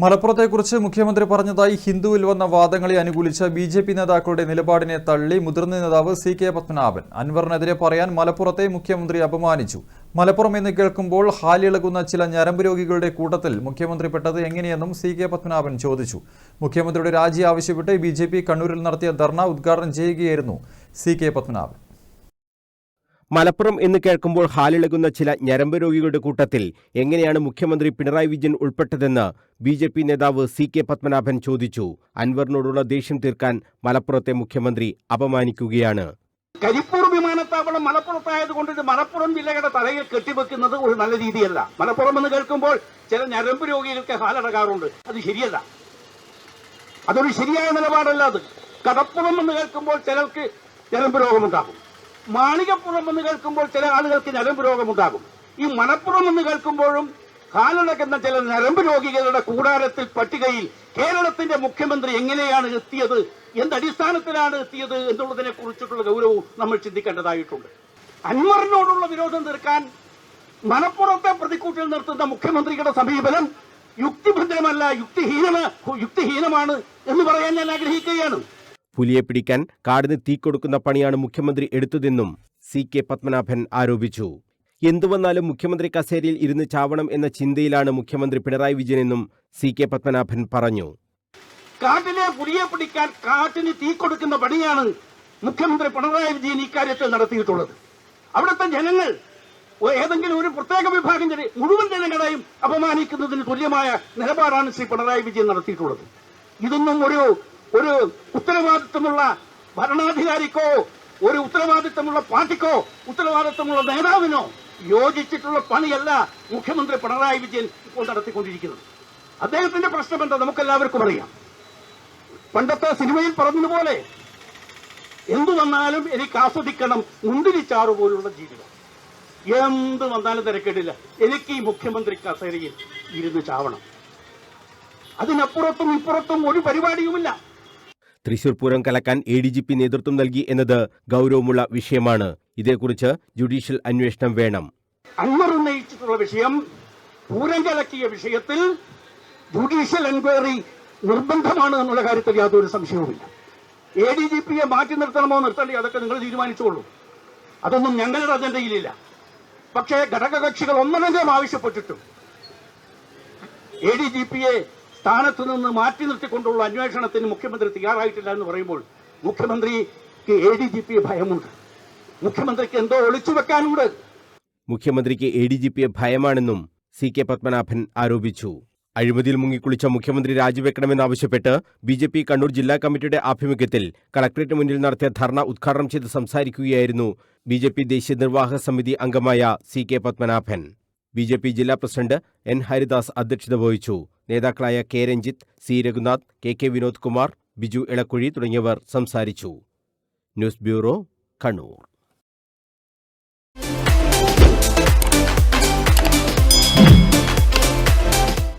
മലപ്പുറത്തെക്കുറിച്ച് മുഖ്യമന്ത്രി പറഞ്ഞതായി ഹിന്ദുവിൽ വന്ന വാദങ്ങളെ അനുകൂലിച്ച ബി ജെ പി നേതാക്കളുടെ നിലപാടിനെ തള്ളി മുതിർന്ന നേതാവ് സി കെ പത്മനാഭൻ. അൻവറിനെതിരെ പറയാൻ മലപ്പുറത്തെ മുഖ്യമന്ത്രി അപമാനിച്ചു. മലപ്പുറം എന്ന് കേൾക്കുമ്പോൾ ഹാലിളകുന്ന ചില ഞരമ്പ് രോഗികളുടെ കൂട്ടത്തിൽ മുഖ്യമന്ത്രി പെട്ടത് എങ്ങനെയെന്നും സി കെ പത്മനാഭൻ ചോദിച്ചു. മുഖ്യമന്ത്രിയുടെ രാജി ആവശ്യപ്പെട്ട് ബി കണ്ണൂരിൽ നടത്തിയ ധർണ ഉദ്ഘാടനം ചെയ്യുകയായിരുന്നു സി കെ പത്മനാഭൻ. മലപ്പുറം എന്ന് കേൾക്കുമ്പോൾ ഹാലിളകുന്ന ചില ഞരമ്പ് രോഗികളുടെ കൂട്ടത്തിൽ എങ്ങനെയാണ് മുഖ്യമന്ത്രി പിണറായി വിജയൻ ഉൾപ്പെട്ടതെന്ന് ബി ജെ പി നേതാവ് സി കെ പത്മനാഭൻ ചോദിച്ചു. അൻവറിനോടുള്ള ദേഷ്യം തീർക്കാൻ മലപ്പുറത്തെ മുഖ്യമന്ത്രി അപമാനിക്കുകയാണ്. കരിപ്പൂർ വിമാനത്താവളം മലപ്പുറത്തായതുകൊണ്ട് ഇത് മലപ്പുറം ജില്ലയുടെ തലയിൽ കെട്ടിവെക്കുന്നത് ഒരു നല്ല രീതിയല്ല. മലപ്പുറം എന്ന് കേൾക്കുമ്പോൾ ചില ഞരമ്പ് രോഗികൾക്ക് ഹാലടകാറുണ്ട്. അത് ശരിയല്ല. അതൊരു ശരിയായ നിലപാടല്ല അത്. കടപ്പുറം എന്ന് കേൾക്കുമ്പോൾ ചിലർക്ക് ഞരമ്പ് രോഗമുണ്ടാകും. മാളികപ്പുറം എന്ന് കേൾക്കുമ്പോൾ ചില ആളുകൾക്ക് ഞരമ്പ് രോഗമുണ്ടാകും. ഈ മണപ്പുറം എന്ന് കേൾക്കുമ്പോഴും കാലടക്കുന്ന ചില നരമ്പ് രോഗികളുടെ കൂടാരത്തിൽ പട്ടികയിൽ കേരളത്തിന്റെ മുഖ്യമന്ത്രി എങ്ങനെയാണ് എത്തിയത് എന്തടിസ്ഥാനത്തിലാണ് എത്തിയത് എന്നുള്ളതിനെ കുറിച്ചിട്ടുള്ള ഗൗരവവും നമ്മൾ ചിന്തിക്കേണ്ടതായിട്ടുണ്ട്. അൻവറിനോടുള്ള വിരോധം തീർക്കാൻ മലപ്പുറത്തെ പ്രതിക്കൂട്ടിൽ നിർത്തുന്ന മുഖ്യമന്ത്രിയുടെ സമീപനം യുക്തിഭദ്രമല്ല യുക്തിഹീനമാണ് യുക്തിഹീനമാണ് എന്ന് പറയാൻ ഞാൻ ആഗ്രഹിക്കുകയാണ്. പുലിയെ പിടിക്കാൻ കാടിന് തീ കൊടുക്കുന്ന പണിയാണ് മുഖ്യമന്ത്രി എടുത്തതെന്നും സി കെ പത്മനാഭൻ ആരോപിച്ചു. എന്തുവന്നാലും മുഖ്യമന്ത്രി കസേരയിൽ ഇരുന്ന് ചാവണം എന്ന ചിന്തയിലാണ് മുഖ്യമന്ത്രി പിണറായി വിജയനെന്നും സി കെ പത്മനാഭൻ പറഞ്ഞു. കാട്ടിലെ പുലിയെ പിടിക്കാൻ കാട്ടിന് തീ കൊടുക്കുന്ന പണിയാണ് മുഖ്യമന്ത്രി പിണറായി വിജയൻ ഇക്കാര്യത്തിൽ നടത്തിയിട്ടുള്ളത്. അവിടുത്തെ ജനങ്ങൾ ഏതെങ്കിലും ഒരു പ്രത്യേക വിഭാഗം ജന മുഴുവൻ ജനങ്ങളെയും അപമാനിക്കുന്നതിന് തുല്യമായ നിലപാടാണ് ശ്രീ പിണറായി വിജയൻ നടത്തിയിട്ടുള്ളത്. ഇതൊന്നും ഒരു ഒരു ഉത്തരവാദിത്വമുള്ള ഭരണാധികാരിക്കോ ഒരു ഉത്തരവാദിത്വമുള്ള പാർട്ടിക്കോ ഉത്തരവാദിത്വമുള്ള നേതാവിനോ യോജിച്ചിട്ടുള്ള പണിയല്ല മുഖ്യമന്ത്രി പിണറായി വിജയൻ ഇപ്പോൾ നടത്തിക്കൊണ്ടിരിക്കുന്നത്. അദ്ദേഹത്തിന്റെ പ്രശ്നം എന്താ? നമുക്കെല്ലാവർക്കും അറിയാം. പണ്ടത്തെ സിനിമയിൽ പറഞ്ഞതുപോലെ എന്തു വന്നാലും എനിക്ക് ആസ്വദിക്കണം മുന്തിരിച്ചാറു പോലുള്ള ജീവിതം. എന്ത് വന്നാലും തിരക്കേടില്ല. എനിക്ക് ഈ മുഖ്യമന്ത്രി കസേരയിൽ ഇരുന്ന് ചാവണം. അതിനപ്പുറത്തും ഇപ്പുറത്തും ഒരു പരിപാടിയുമില്ല. തൃശൂർ പൂരം കലക്കാൻ എ ഡി ജി പി നേതൃത്വം നൽകി എന്നത് ഗൗരവമുള്ള വിഷയമാണ്. ഇതേക്കുറിച്ച് ജുഡീഷ്യൽ അന്വേഷണം വേണം. അൻവർ ഉന്നയിച്ചിട്ടുള്ള വിഷയം പൂരം കലക്കിയ വിഷയത്തിൽ ജുഡീഷ്യൽ എൻക്വയറി നിർബന്ധമാണ് എന്നുള്ള കാര്യത്തിൽ യാതൊരു സംശയവുമില്ല. എ ഡി ജി പിയെ മാറ്റി നിർത്തണമോ നിർത്തണ്ടേ അതൊക്കെ നിങ്ങൾ തീരുമാനിച്ചോളൂ. അതൊന്നും ഞങ്ങളുടെ അജണ്ടയിലില്ല. പക്ഷേ ഘടകകക്ഷികൾ ഒന്നടങ്കം ആവശ്യപ്പെട്ടിട്ടും എ ഡി ജി പിയെ സ്ഥാനത്ത് നിന്ന് മാറ്റി നിർത്തിക്കൊണ്ടുള്ള അന്വേഷണത്തിന് മുഖ്യമന്ത്രി തയ്യാറായിട്ടില്ല എന്ന് പറയുമ്പോൾ മുഖ്യമന്ത്രിക്ക് എ ഡി ജി പി ഭയമുണ്ട്. മുഖ്യമന്ത്രിക്ക് എന്തോ ഒളിച്ചു വെക്കാനുണ്ട്. മുഖ്യമന്ത്രിക്ക് എ ഡി ജി പിയെ ഭയമാണെന്നും സി കെ പത്മനാഭൻ ആരോപിച്ചു. അഴിമതിയിൽ മുങ്ങിക്കുളിച്ച മുഖ്യമന്ത്രി രാജിവെക്കണമെന്നാവശ്യപ്പെട്ട് ബി ജെ പി കണ്ണൂർ ജില്ലാ കമ്മിറ്റിയുടെ ആഭിമുഖ്യത്തിൽ കളക്ടറേറ്റ് മുന്നിൽ നടത്തിയ ധർണ ഉദ്ഘാടനം ചെയ്ത് സംസാരിക്കുകയായിരുന്നു ബി ദേശീയ നിർവാഹക സമിതി അംഗമായ C K Padmanabhan. B J P ജില്ലാ പ്രസിഡന്റ് എൻ ഹരിദാസ് അധ്യക്ഷത വഹിച്ചു. നേതാക്കളായ K Ranjith C Raghunath K K Vinod Kumar Biju Elakkuzhi തുടങ്ങിയവർ സംസാരിച്ചു. News bureau Kannur.